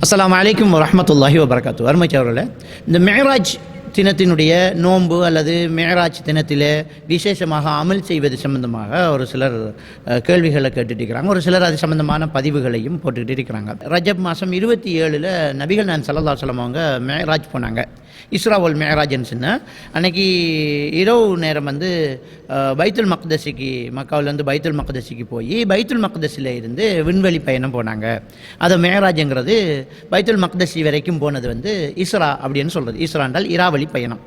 அஸ்ஸலாமு அலைக்கும் வரஹ்மத்துல்லாஹி வபரகாத்து அருமைச் அவர்களே இந்த மேராஜ் தினத்தினுடைய நோன்பு அல்லது மேராஜ் தினத்தில் விசேஷமாக அமல் செய்வது சம்பந்தமாக ஒரு சிலர் கேள்விகளை கேட்டுட்டு இருக்கிறாங்க ஒரு சிலர் அது சம்பந்தமான பதிவுகளையும் போட்டுக்கிட்டு இருக்கிறாங்க. ரஜப் மாதம் இருபத்தி ஏழில் நபிகள் நான் சல்லா சொல்லம் அவங்க மேராஜ் போனாங்க. இஸ்ராவல் மேராஜ்னு சின்ன அன்னைக்கு இரவு நேரம் வந்து பைத்துல் மக்தசிக்கு மக்காவிலேருந்து பைத்துல் மக்தசிக்கு போய் பைத்துல் மக்தஸில் இருந்து விண்வெளி பயணம் போனாங்க. அது மேராஜ்ங்கிறது பைத்துல் மக்தசி வரைக்கும் போனது வந்து இஸ்ரா அப்படின்னு சொல்கிறது இஸ்ரா என்றால் வழி பயணம்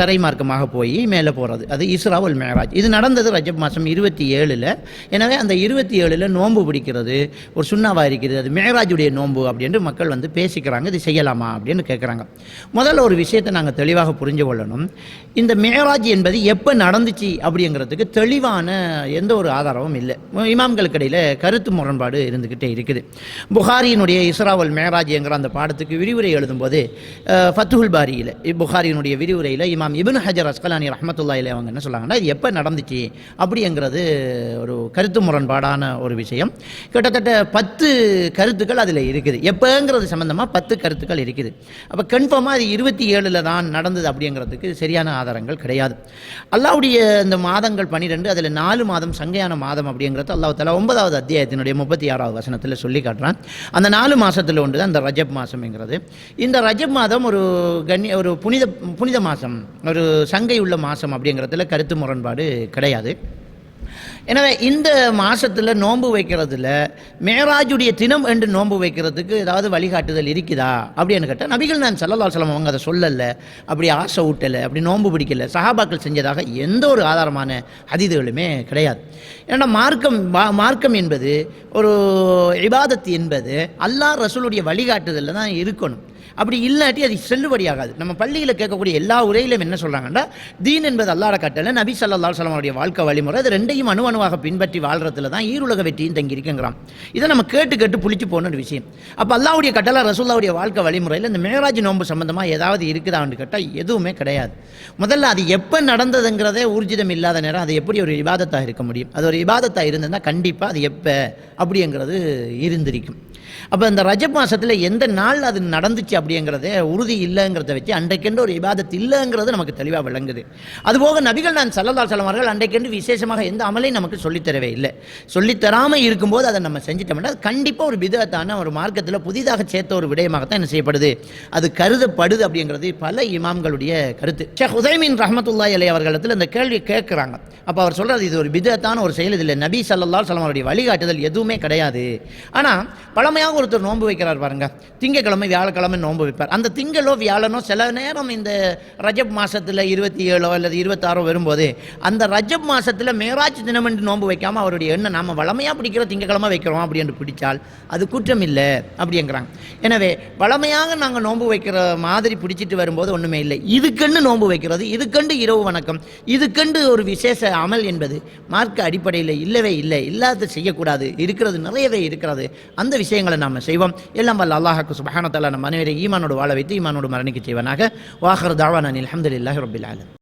தரை மார்க்கமாக போய் மேலே போகிறது அது இஸ்ராவல் மேராஜ். இது நடந்தது ரஜப் மாதம் இருபத்தி ஏழில். எனவே அந்த இருபத்தி ஏழில் நோன்பு பிடிக்கிறது ஒரு சுண்ணாவாக இருக்கிறது அது மேராஜுடைய நோன்பு அப்படின்ட்டு மக்கள் வந்து பேசிக்கிறாங்க இது செய்யலாமா அப்படின்னு கேட்குறாங்க முதல்ல ஒரு விஷயத்தை நாங்கள் தெளிவாக புரிஞ்சு கொள்ளணும். இந்த மேராஜ் என்பது எப்போ நடந்துச்சு அப்படிங்கிறதுக்கு தெளிவான எந்த ஒரு ஆதாரமும் இல்லை. இமாம்களுக்கு இடையில் கருத்து முரண்பாடு இருந்துக்கிட்டே இருக்குது. புகாரியினுடைய இஸ்ராவல் மேராஜ் என்கிற அந்த பாடத்துக்கு விரிவுரை எழுதும்போது ஃபத்துகுல் பாரியில் புகாரியினுடைய விரிவுரையில் இமாம் இப்னு ஹஜர் அஸ்கலானி ரஹமத்துல்லாயில அவங்க என்ன சொல்கிறாங்கன்னா இது எப்போ நடந்துச்சு அப்படிங்கிறது ஒரு கருத்து முரண்பாடான ஒரு விஷயம். கிட்டத்தட்ட பத்து கருத்துக்கள் அதில் இருக்குது. எப்போங்கிறது சம்மந்தமாக பத்து கருத்துக்கள் இருக்குது. அப்போ கன்ஃபார்மாக அது இருபத்தி ஏழில் தான் நடந்தது அப்படிங்கிறதுக்கு சரியான ஆதாரங்கள் கிடையாது. அல்லாவுடைய இந்த மாதங்கள் பன்னிரெண்டு அதில் நாலு மாதம் சங்கையான மாதம் அப்படிங்கிறது அல்லாஹ் தலா ஒன்பதாவது அத்தியாயத்தினுடைய முப்பத்தி ஆறாவது வசனத்தில் சொல்லி காட்டுறான். அந்த நாலு மாதத்தில் ஒன்று தான் இந்த ரஜப் மாதம்ங்கிறது இந்த ரஜப் மாதம் ஒரு கண்ணிய ஒரு புனித புனித மாதம் ஒரு சங்கை உள்ள மாதம் அப்படிங்கிறதுல கருத்து முரண்பாடு கிடையாது. எனவே இந்த மாதத்தில் நோன்பு வைக்கிறதுல மேராஜுடைய தினம் என்று நோன்பு வைக்கிறதுக்கு ஏதாவது வழிகாட்டுதல் இருக்குதா? அப்படின்னு கேட்டால் நபிகள் நான் சல்லல்லா சலம் அவங்க அதை சொல்லலை அப்படி ஆசை ஊட்டலை அப்படி நோன்பு பிடிக்கல சஹாபாக்கள் செஞ்சதாக எந்த ஒரு ஆதாரமான ஹதீதுகளுமே கிடையாது. ஏன்னா மார்க்கம் வா- மார்க்கம் என்பது ஒரு இபாதத்து என்பது அல்லாஹ் ரசூலுடைய வழிகாட்டுதலில் தான் இருக்கணும். அப்படி இல்லாட்டி அது செல்லுபடியாகாது நம்ம பள்ளியில் கேட்கக்கூடிய எல்லா உரையிலும் என்ன சொல்கிறாங்கன்னா தீன் என்பது அல்லாட கட்டளை நபி சல்லா சலமனுடைய வாழ்க்கை வழிமுறை அது ரெண்டையும் அணு அணுவாக பின்பற்றி வாழ்றதுல தான் ஈருலக வெற்றியும் தங்கி இருக்குங்கிறான் இதை நம்ம கேட்டு கேட்டு புளிச்சு போன ஒரு விஷயம். அப்போ அல்லாவுடைய கட்டளை ரசூல்லாவுடைய வாழ்க்கை வழிமுறையில் இந்த மேராஜ் நோன்பு சம்பந்தமாக ஏதாவது இருக்குதான்னு கேட்டால் எதுவுமே கிடையாது. முதல்ல அது எப்போ நடந்ததுங்கிறதே ஊர்ஜிதம் இல்லாத நேரம் அது எப்படி ஒரு விவாதத்தாக இருக்க முடியும்? அது ஒரு விவாதத்தாக இருந்ததுன்னா கண்டிப்பாக அது எப்போ அப்படிங்கிறது இருந்திருக்கும். அப்போ இந்த ரஜ மாதத்தில் எந்த நாள் அது நடந்துச்சு அப்படிங்கிறத உறுதி இல்லைங்கிறத வச்சு அன்றைக்கென்று ஒரு இபாதத் இல்லைங்கிறது நமக்கு தெளிவாக விளங்குது. அதுபோக நபிகள் நான் சல்லல்லா அவர்கள் அன்றைக்கென்று விசேஷமாக எந்த அமலையும் நமக்கு சொல்லித்தரவே இல்லை. சொல்லித்தராமல் இருக்கும்போது அதை நம்ம செஞ்சிட்டோம்னா அது கண்டிப்பாக ஒரு விதத்தான ஒரு மார்க்கத்தில் புதிதாக சேர்த்த ஒரு விடயமாகத்தான் என்ன செய்யப்படுது? அது கருதப்படுது அப்படிங்கிறது பல இமாம்களுடைய கருத்து. ஷேக் உதைமின் ரஹமத்துல்லா அலை அவர்களிடத்தில் இந்த கேள்வி கேட்குறாங்க. அப்போ அவர் சொல்கிறது இது ஒரு விதத்தான ஒரு செயல் இதில் நபி சல்லா அலைஹி வழிகாட்டுதல் எதுவுமே கிடையாது. ஆனால் பழமை பழமையாக ஒருத்தர் நோன்பு வைக்கிறார் பாருங்க. திங்கக்கிழமை வியாழக்கிழமை நோன்பு வைப்பார். அந்த திங்களோ வியாழனோ சில நேரம் இந்த ரஜப் மாசத்துல இருபத்தி ஏழோ அல்லது இருபத்தாறோ வரும்போது அந்த ரஜப் மாசத்துல மேராஜ் தினம் என்று நோன்பு வைக்காம அவருடைய எண்ணம் நாம வளமையாக பிடிக்கிற திங்கக்கிழமை வைக்கிறோம் அப்படி என்று பிடிச்சால் அது குற்றம் இல்லை அப்படிங்கிறாங்க எனவே வளமையாக நாங்கள் நோன்பு வைக்கிற மாதிரி பிடிச்சிட்டு வரும்போது ஒன்றுமே இல்லை. இதுக்கென்று நோன்பு வைக்கிறது இதுக்கண்டு இரவு வணக்கம் இதுக்கண்டு ஒரு விசேஷ அமல் என்பது மார்க்க அடிப்படையில் இல்லவே இல்லை. இல்லாத செய்யக்கூடாது. இருக்கிறது நிறையவே இருக்கிறது. அந்த விஷயங்கள் நாம் செய்வோம். எல்லாம் வல்ல அல்லாஹாக்கு சுபஹானத்தாலா நம் அனைவரை ஈமானோடு வாழ வைத்து ஈமானோடு மரணிக்க செய்வனாக. வாஹர் தாவானில் அலமதுல்லாஹி ரபில் ஆலம்